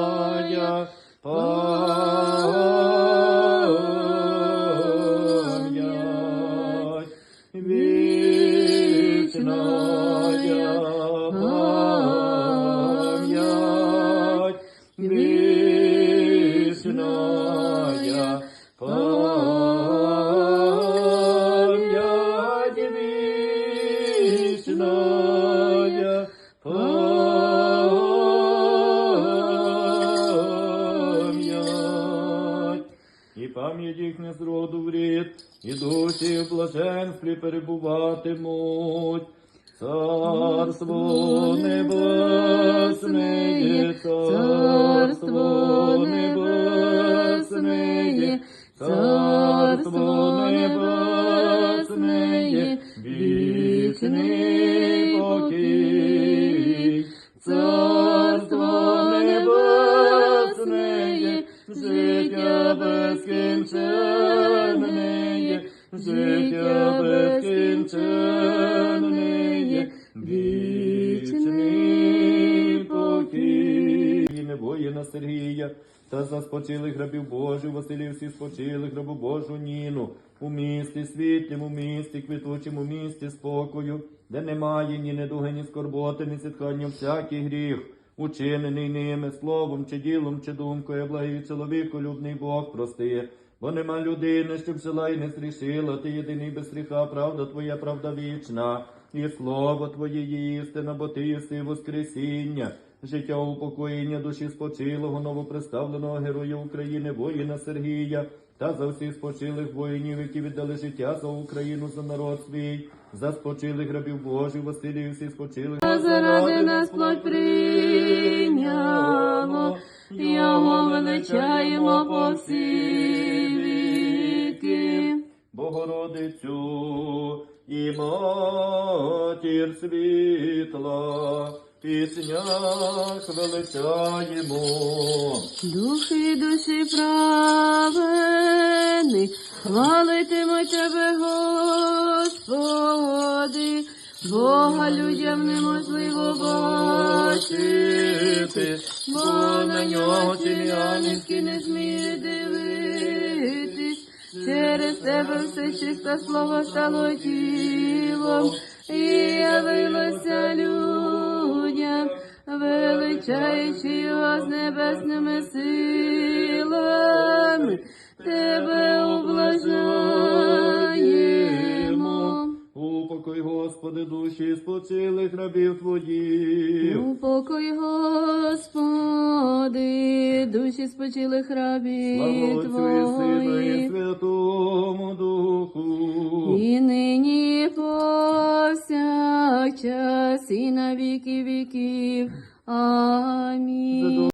моя, пам'ять вічна пам'ять вічна пам'ять пам'ять їхня з роду в рід, і душі в блаженстві перебуватимуть. Царство небесне, царство небесне, життя безкінченне, життя безкінченне, вічний покій. Ім'я воїна Сергія та за спочилих рабів Божих, Василів всіх спочилих рабу Божу Ніну, у місті світлім, у місті квітучим, у місті спокою, де немає ні недуги, ні скорботи, ні зітхання, всякий гріх, учинений ними словом, чи ділом, чи думкою, благий чоловіку, любний Бог прости. Бо нема людини, щоб жила і не зрішила, ти єдиний без гріха, правда твоя, правда вічна, і слово Твоє істина, бо ти єси Воскресіння, життя упокоєння душі спочилого, новоприставленого героя України, воїна Сергія, та за всіх спочилих воїнів, які віддали життя за Україну, за народ свій, за спочилих рабів Божих, Василів всіх спочилих. заради нас плоть прийняло, його величаємо по всі віки. Богородицю і матір світла, піснях величаємо. Духи душі праведних, хвалитимуть тебе, Господи, Бога людям неможливо бачити, бо на нього тім'янські не зміє дивитись. Через тебе все чисте слово стало тілом. І явилося людям, величаючи його з небесними силами, тебе Господи, душі спочилих рабів Твоїх. Упокой, Господи, душі спочилих Слава рабів Отцю і Сину і Святому Духу. І нині повсякчас, і на віки віків. Амінь.